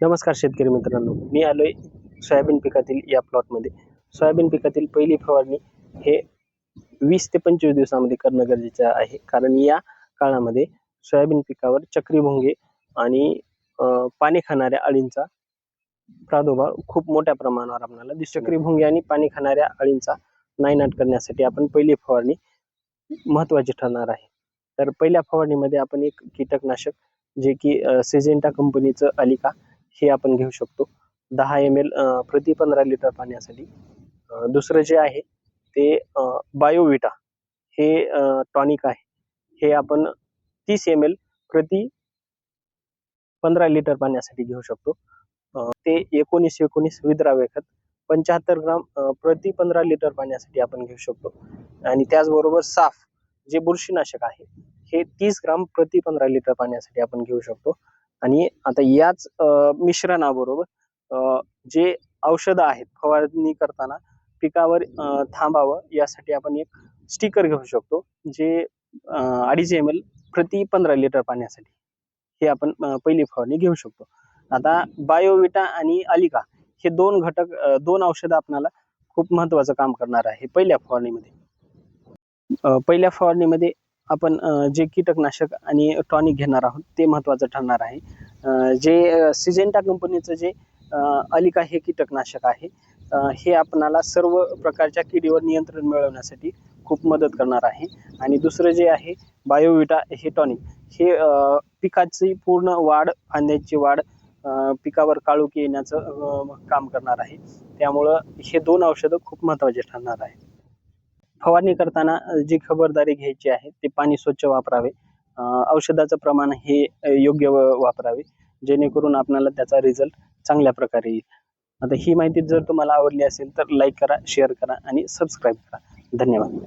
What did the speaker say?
नमस्कार शेतकरी मित्रांनो मी आलोय सोयाबीन पिकातील या प्लॉटमध्ये सोयाबीन पिकातील पहिली फवारणी हे वीस ते पंचवीस दिवसामध्ये करणं गरजेचं आहे. कारण या काळामध्ये सोयाबीन पिकावर चक्रीभोंगे आणि पाणी खाणाऱ्या अळींचा प्रादुर्भाव खूप मोठ्या प्रमाणावर आपल्याला दिसतो चक्रीभोंगे आणि पाणी खाणाऱ्या अळींचा नायनाट करण्यासाठी आपण पहिली फवारणी महत्वाची ठरणार आहे. तर पहिल्या फवारणीमध्ये आपण एक कीटकनाशक जे की सिजेंटा कंपनीचं अलिका हे आपण घेऊ शकतो. दहा एम एल प्रति पंधरा लिटर पाण्यासाठी. दुसरं जे आहे ते बायोविटा. हे टॉनिक आहे. हे आपण तीस एम एल प्रति पंधरा लिटर पाण्यासाठी घेऊ शकतो. ते एकोणीस एकोणीस विद्राव्य खत पंच्याहत्तर ग्राम प्रति पंधरा लिटर पाण्यासाठी आपण घेऊ शकतो. आणि त्याचबरोबर साफ जे बुरशीनाशक आहे हे तीस ग्राम प्रति पंधरा लिटर पाण्यासाठी आपण घेऊ शकतो. आणि आता याच मिश्रणाबरोबर जे औषधं आहेत फवारणी करताना पिकावर थांबावं यासाठी आपण एक स्टिकर घेऊ शकतो जे अडीच एम एल प्रति पंधरा लिटर पाण्यासाठी. हे आपण पहिली फवारणी घेऊ शकतो. आता बायोविटा आणि अलिका हे दोन घटक दोन औषधं आपणाला खूप महत्वाचं काम करणार आहे पहिल्या फवारणीमध्ये. पहिल्या फवारणीमध्ये आपण जे कीटकनाशक आणि टॉनिक घेणार आहोत ते महत्त्वाचं ठरणार आहे. जे सिजेंटा कंपनीचं जे अलिका हे कीटकनाशक आहे हे आपणाला सर्व प्रकारच्या किडीवर नियंत्रण मिळवण्यासाठी खूप मदत करणार आहे. आणि दुसरं जे आहे बायोविटा हे टॉनिक. हे पिकाची पूर्ण वाढ आणण्याची वाढ पिकावर काळोखी येण्याचं काम करणार आहे. त्यामुळं हे दोन औषधं खूप महत्त्वाचे ठरणार आहे. फवारणी करताना जी खबरदारी घ्यायची आहे ते पाणी स्वच्छ वापरावे. औषधाचं प्रमाण हे योग्य व- वापरावे जेणेकरून आपल्याला त्याचा रिझल्ट चांगल्या प्रकारे येईल. आता ही माहिती जर तुम्हाला आवडली असेल तर लाईक करा शेअर करा आणि सबस्क्राईब करा. धन्यवाद.